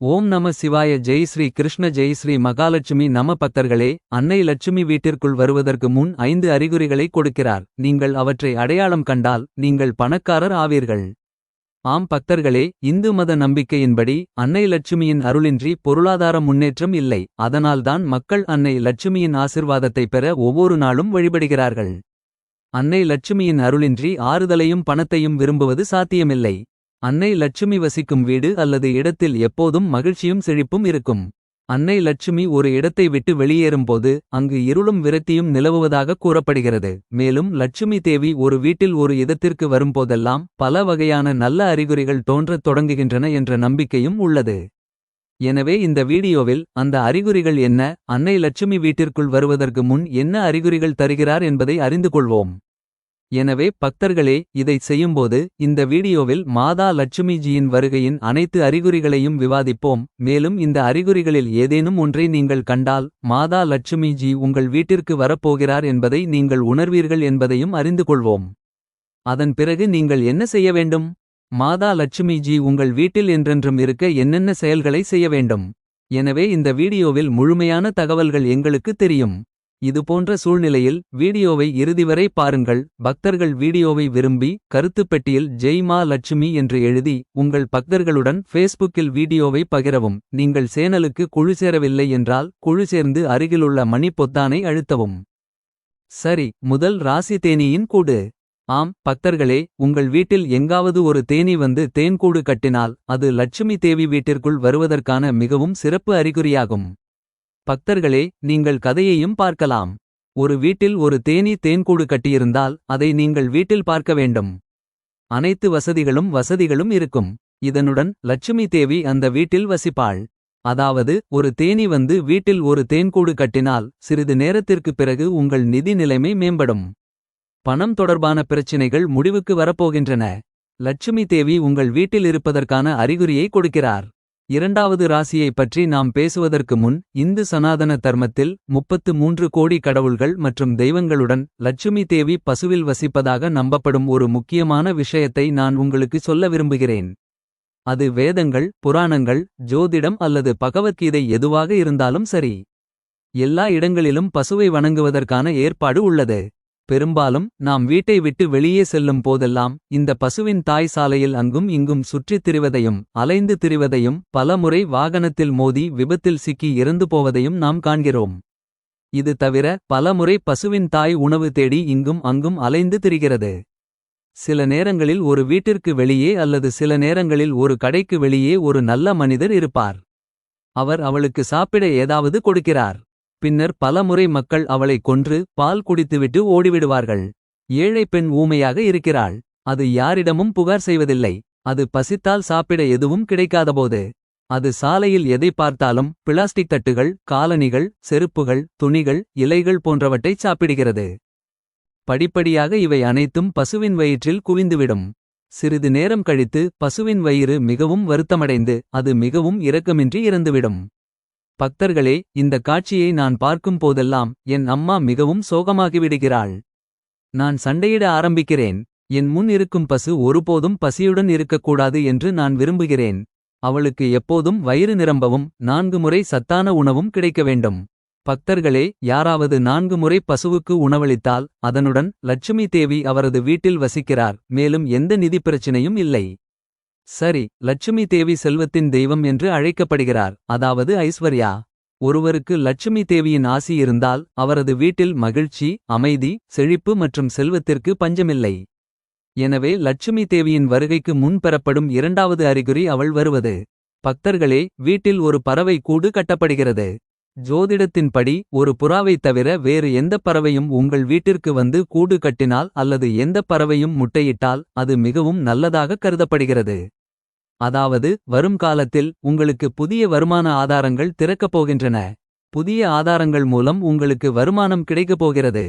ஓம் நம சிவாய ஜெய் ஸ்ரீ கிருஷ்ண ஜெய் ஸ்ரீ மகாலட்சுமி நம பக்தர்களே அன்னை லட்சுமி வீட்டிற்குள் வருவதற்கு முன் ஐந்து அறிகுறிகளை கொடுக்கிறார். நீங்கள் அவற்றை அடையாளம் கண்டால் நீங்கள் பணக்காரர் ஆவீர்கள். ஆம் பக்தர்களே இந்து மத நம்பிக்கையின்படி அன்னை லட்சுமியின் அருளின்றி பொருளாதார முன்னேற்றம் இல்லை. அதனால்தான் மக்கள் அன்னை லட்சுமியின் ஆசிர்வாதத்தை பெற ஒவ்வொரு நாளும் வழிபடுகிறார்கள். அன்னை லட்சுமியின் அருளின்றி ஆறுதலையும் பணத்தையும் விரும்புவது சாத்தியமில்லை. அன்னை லட்சுமி வசிக்கும் வீடு அல்லது இடத்தில் எப்போதும் மகிழ்ச்சியும் செழிப்பும் இருக்கும். அன்னை லட்சுமி ஒரு இடத்தை விட்டு வெளியேறும்போது அங்கு இருளும் விரக்தியும் நிலவுவதாக கூறப்படுகிறது. மேலும் லட்சுமி தேவி ஒரு வீட்டில் ஒரு இடத்திற்கு வரும்போதெல்லாம் பல வகையான நல்ல அறிகுறிகள் தோன்றத் தொடங்குகின்றன என்ற நம்பிக்கையும் உள்ளது. எனவே இந்த வீடியோவில் அந்த அறிகுறிகள் என்ன அன்னை லட்சுமி வீட்டிற்குள் வருவதற்கு முன் என்ன அறிகுறிகள் தருகிறார் என்பதை அறிந்து கொள்வோம். எனவே பக்தர்களே இதைச் செய்யும்போது இந்த வீடியோவில் மாதா லட்சுமிஜியின் வருகையின் அனைத்து அறிகுறிகளையும் விவாதிப்போம். மேலும் இந்த அறிகுறிகளில் ஏதேனும் ஒன்றை நீங்கள் கண்டால் மாதா லட்சுமிஜி உங்கள் வீட்டிற்கு வரப்போகிறார் என்பதை நீங்கள் உணர்வீர்கள் என்பதையும் அறிந்து கொள்வோம். அதன் பிறகு நீங்கள் என்ன செய்ய வேண்டும்? மாதா லட்சுமிஜி உங்கள் வீட்டில் என்றென்றும் இருக்க என்னென்ன செயல்களை செய்ய வேண்டும்? எனவே இந்த வீடியோவில் முழுமையான தகவல்கள் எங்களுக்கு தெரியும். இதுபோன்ற சூழ்நிலையில் வீடியோவை இறுதிவரை பாருங்கள். பக்தர்கள் வீடியோவை விரும்பி கருத்துப் பெட்டியில் ஜெய் மா லட்சுமி என்று எழுதி உங்கள் பக்தர்களுடன் ஃபேஸ்புக்கில் வீடியோவை பகிரவும். நீங்கள் சேனலுக்கு குழு சேரவில்லை என்றால் குழு சேர்ந்து அருகிலுள்ள மணி பொத்தானை அழுத்தவும். சரி முதல் ராசி தேனியின் கூடு. ஆம் பக்தர்களே உங்கள் வீட்டில் எங்காவது ஒரு தேனி வந்து தேன்கூடு கட்டினால் அது லட்சுமி தேவி வீட்டிற்குள் வருவதற்கான மிகவும் சிறப்பு அறிகுறியாகும். பக்தர்களே நீங்கள் கதையையும் பார்க்கலாம். ஒரு வீட்டில் ஒரு தேனீ தேன்கூடு கட்டியிருந்தால் அதை நீங்கள் வீட்டில் பார்க்க வேண்டும். அனைத்து வசதிகளும் வசதிகளும் இருக்கும். இதனுடன் லட்சுமி தேவி அந்த வீட்டில் வசிப்பாள். அதாவது ஒரு தேனி வந்து வீட்டில் ஒரு தேன்கூடு கட்டினால் சிறிது நேரத்திற்குப் பிறகு உங்கள் நிதி நிலைமை மேம்படும். பணம் தொடர்பான பிரச்சினைகள் முடிவுக்கு வரப்போகின்றன. லட்சுமி தேவி உங்கள் வீட்டில் இருப்பதற்கான அறிகுறியை கொடுக்கிறார். இரண்டாவது ராசியைப் பற்றி நாம் பேசுவதற்கு முன் இந்து சனாதன தர்மத்தில் முப்பத்து மூன்று கோடி கடவுள்கள் மற்றும் தெய்வங்களுடன் லட்சுமி தேவி பசுவில் வசிப்பதாக நம்பப்படும் ஒரு முக்கியமான விஷயத்தை நான் உங்களுக்கு சொல்ல விரும்புகிறேன். அது வேதங்கள் புராணங்கள் ஜோதிடம் அல்லது பகவத்கீதை எதுவாக இருந்தாலும் சரி. எல்லா இடங்களிலும் பசுவை வணங்குவதற்கான ஏற்பாடு உள்ளது. பெரும்பாலும் நாம் வீட்டை விட்டு வெளியே செல்லும் போதெல்லாம் இந்த பசுவின் தாய் சாலையில் அங்கும் இங்கும் சுற்றித் திரிவதையும் அலைந்து திரிவதையும் பலமுறை வாகனத்தில் மோதி விபத்தில் சிக்கி இறந்து போவதையும் நாம் காண்கிறோம். இது தவிர பலமுறை பசுவின் தாய் உணவு தேடி இங்கும் அங்கும் அலைந்து திரிகிறது. சில நேரங்களில் ஒரு வீட்டிற்கு வெளியே அல்லது சில நேரங்களில் ஒரு கடைக்கு வெளியே ஒரு நல்ல மனிதர் இருப்பார். அவர் அவளுக்கு சாப்பிட ஏதாவது கொடுக்கிறார். பின்னர் பலமுறை மக்கள் அவளை கொன்று பால் குடித்துவிட்டு ஓடிவிடுவார்கள். ஏழை பெண் ஊமையாக இருக்கிறாள். அது யாரிடமும் புகார் செய்வதில்லை. அது பசித்தால் சாப்பிட எதுவும் கிடைக்காதபோது. அது சாலையில் எதை பார்த்தாலும் பிளாஸ்டிக் தட்டுகள் காலணிகள் செருப்புகள் துணிகள் இலைகள் போன்றவற்றை சாப்பிடுகிறது. படிப்படியாக இவை அனைத்தும் பசுவின் வயிற்றில் குவிந்துவிடும். சிறிது நேரம் கழித்து பசுவின் வயிறு மிகவும் வருத்தமடைந்து அது மிகவும் இரக்கமின்றி இறந்துவிடும். பக்தர்களே இந்த காட்சியை நான் பார்க்கும் போதெல்லாம் என் அம்மா மிகவும் சோகமாகிவிடுகிறாள். நான் சண்டையிட ஆரம்பிக்கிறேன். என் முன் இருக்கும் பசு ஒருபோதும் பசியுடன் இருக்கக்கூடாது என்று நான் விரும்புகிறேன். அவளுக்கு எப்போதும் வயிறு நிரம்பவும் நான்கு முறை சத்தான உணவும் கிடைக்க வேண்டும். பக்தர்களே யாராவது நான்கு முறை பசுவுக்கு உணவளித்தால் அதனுடன் லட்சுமி தேவி அவரது வீட்டில் வசிக்கிறார் மேலும் எந்த நிதி பிரச்சினையும் இல்லை. சரி லட்சுமி தேவி செல்வத்தின் தெய்வம் என்று அழைக்கப்படுகிறார். அதாவது ஐஸ்வர்யா. ஒருவருக்கு லட்சுமி தேவியின் ஆசி இருந்தால் அவரது வீட்டில் மகிழ்ச்சி அமைதி செழிப்பு மற்றும் செல்வத்திற்கு பஞ்சமில்லை. எனவே லட்சுமி தேவியின் வருகைக்கு முன் பெறப்படும் இரண்டாவது அறிகுறி அவள் வருவது. பக்தர்களே வீட்டில் ஒரு பறவை கூடு கட்டப்படுகிறது. ஜோதிடத்தின்படி ஒரு புறாவைத் தவிர வேறு எந்தப் பறவையும் உங்கள் வீட்டிற்கு வந்து கூடு கட்டினால் அல்லது எந்தப் பறவையும் முட்டையிட்டால் அது மிகவும் நல்லதாக கருதப்படுகிறது. அதாவது வரும் காலத்தில் உங்களுக்கு புதிய வருமான ஆதாரங்கள் திறக்கப் போகின்றன. புதிய ஆதாரங்கள் மூலம் உங்களுக்கு வருமானம் கிடைக்கப் போகிறது.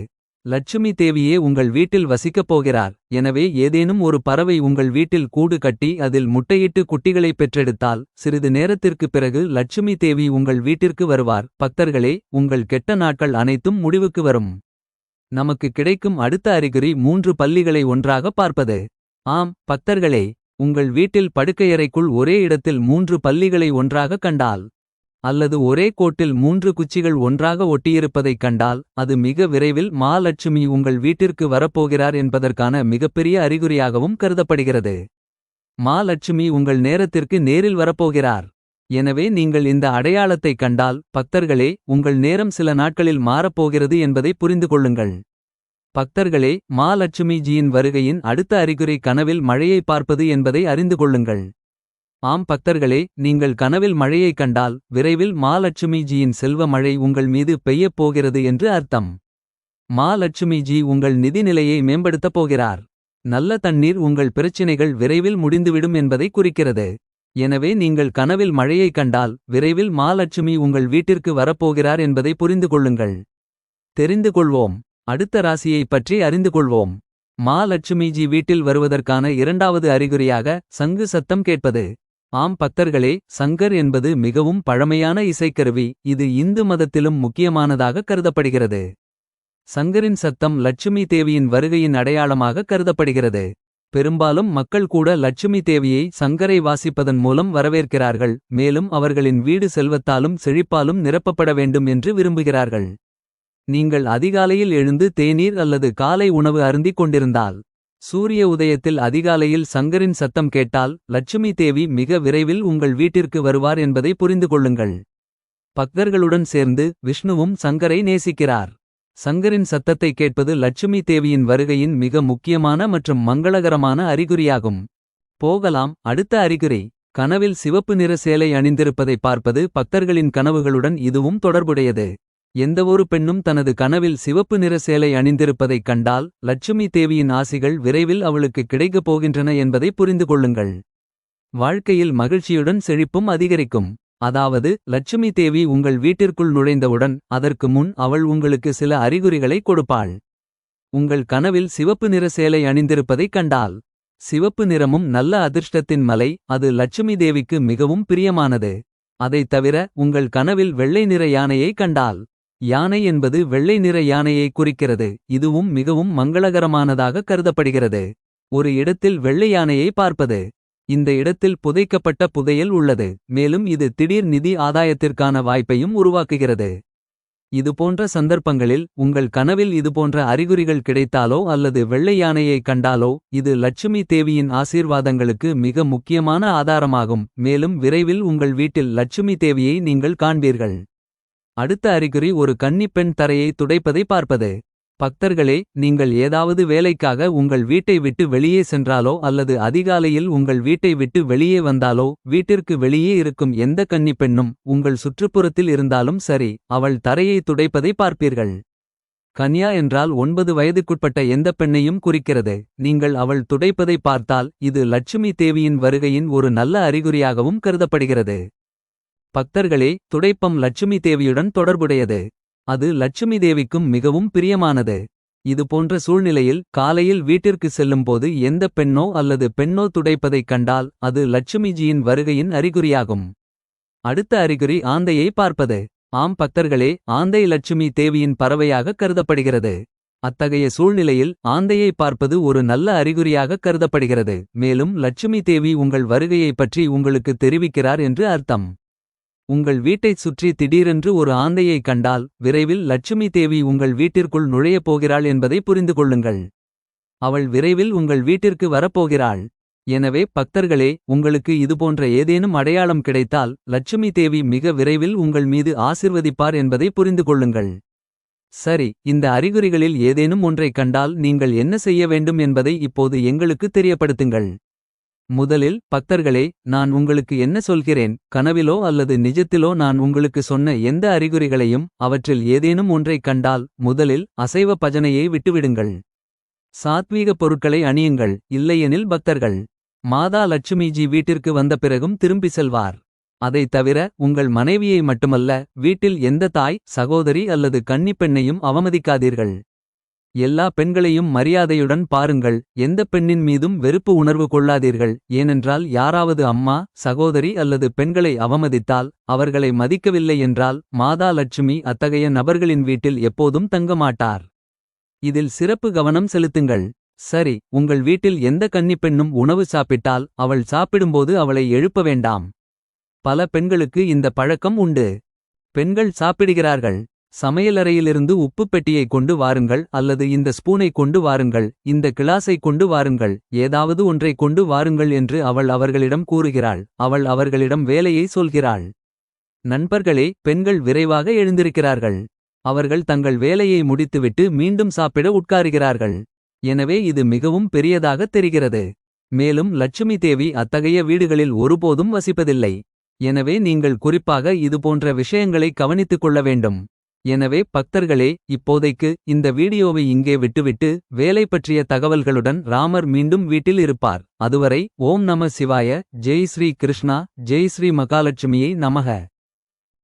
லட்சுமி தேவியே உங்கள் வீட்டில் வசிக்கப் போகிறார். எனவே ஏதேனும் ஒரு பறவை உங்கள் வீட்டில் கூடு கட்டி அதில் முட்டையிட்டு குட்டிகளை பெற்றெடுத்தால் சிறிது நேரத்திற்குப் பிறகு லட்சுமி தேவி உங்கள் வீட்டிற்கு வருவார். பக்தர்களே உங்கள் கெட்ட நாட்கள் அனைத்தும் முடிவுக்கு வரும். நமக்கு கிடைக்கும் அடுத்த அறிகுறி மூன்று பள்ளிகளை ஒன்றாக பார்ப்பது. ஆம் பக்தர்களே உங்கள் வீட்டில் படுக்கையறைக்குள் ஒரே இடத்தில் மூன்று பல்லிகளை ஒன்றாக கண்டால் அல்லது ஒரே கோட்டில் மூன்று குச்சிகள் ஒன்றாக ஒட்டியிருப்பதைக் கண்டால் அது மிக விரைவில் மாலட்சுமி உங்கள் வீட்டிற்கு வரப்போகிறார் என்பதற்கான மிகப்பெரிய அறிகுறியாகவும் கருதப்படுகிறது. மாலட்சுமி உங்கள் நேரத்திற்கு நேரில் வரப்போகிறார். எனவே நீங்கள் இந்த அடையாளத்தைக் கண்டால் பக்தர்களே உங்கள் நேரம் சில நாட்களில் மாறப்போகிறது என்பதை புரிந்து கொள்ளுங்கள். பக்தர்களே மாலட்சுமிஜியின் வருகையின் அடுத்த அறிகுறி கனவில் மழையை பார்ப்பது என்பதை அறிந்து கொள்ளுங்கள். ஆம் பக்தர்களே நீங்கள் கனவில் மழையைக் கண்டால் விரைவில் மாலட்சுமிஜியின் செல்வ மழை உங்கள் மீது பெய்யப் போகிறது என்று அர்த்தம். மாலட்சுமிஜி உங்கள் நிதிநிலையை மேம்படுத்தப் போகிறார். நல்ல தண்ணீர் உங்கள் பிரச்சினைகள் விரைவில் முடிந்துவிடும் என்பதை குறிக்கிறது. எனவே நீங்கள் கனவில் மழையைக் கண்டால் விரைவில் மாலட்சுமி உங்கள் வீட்டிற்கு வரப்போகிறார் என்பதை புரிந்து கொள்ளுங்கள். தெரிந்து கொள்வோம். அடுத்த ராசியைப் பற்றி அறிந்து கொள்வோம். மகாலட்சுமிஜி வீட்டில் வருவதற்கான இரண்டாவது அறிகுறியாக சங்கு சத்தம் கேட்பது. ஆம் பக்தர்களே சங்கர் என்பது மிகவும் பழமையான இசைக்கருவி. இது இந்து மதத்திலும் முக்கியமானதாக கருதப்படுகிறது. சங்கரின் சத்தம் லட்சுமி தேவியின் வருகையின் அடையாளமாக கருதப்படுகிறது. பெரும்பாலும் மக்கள் கூட லட்சுமி தேவியை சங்கரை வாசிப்பதன் மூலம் வரவேற்கிறார்கள். மேலும் அவர்களின் வீடு செல்வத்தாலும் செழிப்பாலும் நிரப்பப்பட வேண்டும் என்று விரும்புகிறார்கள். நீங்கள் அதிகாலையில் எழுந்து தேநீர் அல்லது காலை உணவு அருந்திக் கொண்டிருந்தால். சூரிய உதயத்தில் அதிகாலையில் சங்கரின் சத்தம் கேட்டால் லட்சுமி தேவி மிக விரைவில் உங்கள் வீட்டிற்கு வருவார் என்பதை புரிந்து கொள்ளுங்கள். பக்தர்களுடன் சேர்ந்து விஷ்ணுவும் சங்கரை நேசிக்கிறார். சங்கரின் சத்தத்தை கேட்பது லட்சுமி தேவியின் வருகையின் மிக முக்கியமான மற்றும் மங்களகரமான அறிகுறியாகும். போகலாம் அடுத்த அறிகுறி. கனவில் சிவப்பு நிற சேலை அணிந்திருப்பதை பார்ப்பது பக்தர்களின் கனவுகளுடன் இதுவும் தொடர்புடையது. எந்தவொரு பெண்ணும் தனது கனவில் சிவப்பு நிற சேலை அணிந்திருப்பதைக் கண்டால் லட்சுமி தேவியின் ஆசிகள் விரைவில் அவளுக்கு கிடைக்கப் போகின்றன என்பதை புரிந்து கொள்ளுங்கள். வாழ்க்கையில் மகிழ்ச்சியுடன் செழிப்பும் அதிகரிக்கும். அதாவது லட்சுமி தேவி உங்கள் வீட்டிற்குள் நுழைந்தவுடன் அதற்கு முன் அவள் உங்களுக்கு சில அறிகுறிகளை கொடுப்பாள். உங்கள் கனவில் சிவப்பு நிற சேலை அணிந்திருப்பதைக் கண்டால். சிவப்பு நிறமும் நல்ல அதிர்ஷ்டத்தின் மலை அது லட்சுமி தேவிக்கு மிகவும் பிரியமானது. அதைத் தவிர உங்கள் கனவில் வெள்ளை நிற யானையை கண்டால். யானை என்பது வெள்ளை நிற யானையை குறிக்கிறது. இதுவும் மிகவும் மங்களகரமானதாக கருதப்படுகிறது. ஒரு இடத்தில் வெள்ளை யானையை பார்ப்பது. இந்த இடத்தில் புதைக்கப்பட்ட புதையல் உள்ளது. மேலும் இது திடீர் நிதி ஆதாயத்திற்கான வாய்ப்பையும் உருவாக்குகிறது. இதுபோன்ற சந்தர்ப்பங்களில் உங்கள் கனவில் இதுபோன்ற அறிகுறிகள் கிடைத்தாலோ அல்லது வெள்ளை யானையை கண்டாலோ இது லட்சுமி தேவியின் ஆசீர்வாதங்களுக்கு மிக முக்கியமான ஆதாரமாகும். மேலும் விரைவில் உங்கள் வீட்டில் லட்சுமி தேவியை நீங்கள் காண்பீர்கள். அடுத்த அறிகுறி ஒரு கன்னிப்பெண் தரையை துடைப்பதை பார்ப்பது. பக்தர்களே நீங்கள் ஏதாவது வேலைக்காக உங்கள் வீட்டை விட்டு வெளியே சென்றாலோ அல்லது அதிகாலையில் உங்கள் வீட்டை விட்டு வெளியே வந்தாலோ வீட்டிற்கு வெளியே இருக்கும் எந்த கன்னிப்பெண்ணும் உங்கள் சுற்றுப்புறத்தில் இருந்தாலும் சரி அவள் தரையை துடைப்பதை பார்ப்பீர்கள். கன்யா என்றால் ஒன்பது வயதுக்குட்பட்ட எந்த பெண்ணையும் குறிக்கிறது. நீங்கள் அவள் துடைப்பதை பார்த்தால் இது லட்சுமி தேவியின் வருகையின் ஒரு நல்ல அறிகுறியாகவும் கருதப்படுகிறது. பக்தர்களே துடைப்பம் லட்சுமி தேவியுடன் தொடர்புடையது. அது லட்சுமி தேவிக்கும் மிகவும் பிரியமானது. இது போன்ற சூழ்நிலையில் காலையில் வீட்டிற்கு செல்லும்போது எந்த பெண்ணோ அல்லது பெண்ணோ துடைப்பதைக் கண்டால் அது லட்சுமிஜியின் வருகையின் அறிகுறியாகும். அடுத்த அறிகுறி ஆந்தையை பார்ப்பது. ஆம் பக்தர்களே ஆந்தை லட்சுமி தேவியின் பறவையாக கருதப்படுகிறது. அத்தகைய சூழ்நிலையில் ஆந்தையை பார்ப்பது ஒரு நல்ல அறிகுறியாக கருதப்படுகிறது. மேலும் லட்சுமி தேவி உங்கள் வருகையைப் பற்றி உங்களுக்கு தெரிவிக்கிறார் என்று அர்த்தம். உங்கள் வீட்டைச் சுற்றி திடீரென்று ஒரு ஆந்தையை கண்டால் விரைவில் லட்சுமி தேவி உங்கள் வீட்டிற்குள் நுழையப் போகிறாள் என்பதை புரிந்து கொள்ளுங்கள். அவள் விரைவில் உங்கள் வீட்டிற்கு வரப்போகிறாள். எனவே பக்தர்களே உங்களுக்கு இதுபோன்ற ஏதேனும் அடையாளம் கிடைத்தால் லட்சுமி தேவி மிக விரைவில் உங்கள் மீது ஆசிர்வதிப்பார் என்பதை புரிந்து கொள்ளுங்கள். சரி இந்த அறிகுறிகளில் ஏதேனும் ஒன்றைக் கண்டால் நீங்கள் என்ன செய்ய வேண்டும் என்பதை இப்போது எங்களுக்கு தெரியப்படுத்துங்கள். முதலில் பக்தர்களே நான் உங்களுக்கு என்ன சொல்கிறேன்? கனவிலோ அல்லது நிஜத்திலோ நான் உங்களுக்கு சொன்ன எந்த அறிகுறிகளையும் அவற்றில் ஏதேனும் ஒன்றைக் கண்டால் முதலில் அசைவ பஜனையை விட்டுவிடுங்கள். சாத்வீக பொருட்களை அணியுங்கள் இல்லையெனில் பக்தர்கள். மாதா லட்சுமிஜி வீட்டிற்கு வந்த பிறகும் திரும்பி செல்வார். அதைத் தவிர உங்கள் மனைவியை மட்டுமல்ல வீட்டில் எந்த தாய் சகோதரி அல்லது கன்னிப்பெண்ணையும் அவமதிக்காதீர்கள். எல்லா பெண்களையும் மரியாதையுடன் பாருங்கள் எந்த பெண்ணின் மீதும் வெறுப்பு உணர்வு கொள்ளாதீர்கள் ஏனென்றால் யாராவது அம்மா சகோதரி அல்லது பெண்களை அவமதித்தால் அவர்களை மதிக்கவில்லை என்றால் மாதா லட்சுமி அத்தகைய நபர்களின் வீட்டில் எப்போதும் தங்கமாட்டார். இதில் சிறப்பு கவனம் செலுத்துங்கள். சரி உங்கள் வீட்டில் எந்த கன்னிப்பெண்ணும் உணவு சாப்பிட்டால் அவள் சாப்பிடும்போது அவளை எழுப்ப வேண்டாம். பல பெண்களுக்கு இந்த பழக்கம் உண்டு. பெண்கள் சாப்பிடுகிறார்கள். சமையலறையிலிருந்து உப்புப் பெட்டியை கொண்டு வாருங்கள் அல்லது இந்த ஸ்பூனை கொண்டு வாருங்கள் இந்த கிளாஸை கொண்டு வாருங்கள் ஏதாவது ஒன்றை கொண்டு வாருங்கள் என்று அவள் அவர்களிடம் கூறுகிறாள் அவள் அவர்களிடம் வேலையை சொல்கிறாள். நண்பர்களே பெண்கள் விரைவாக எழுந்திருக்கிறார்கள். அவர்கள் தங்கள் வேலையை முடித்துவிட்டு மீண்டும் சாப்பிட உட்காருகிறார்கள். எனவே இது மிகவும் பெரியதாக தெரிகிறது. மேலும் லட்சுமி தேவி அத்தகைய வீடுகளில் ஒருபோதும் வசிப்பதில்லை. எனவே நீங்கள் குறிப்பாக இதுபோன்ற விஷயங்களை கவனித்துக் கொள்ள வேண்டும். எனவே பக்தர்களே இப்போதைக்கு இந்த வீடியோவை இங்கே விட்டுவிட்டு வேலை பற்றிய தகவல்களுடன் ராமர் மீண்டும் வீட்டில் இருப்பார். அதுவரை ஓம் நம சிவாய ஜெய் ஸ்ரீ கிருஷ்ணா ஜெய் ஸ்ரீ மகாலட்சுமியை நமக.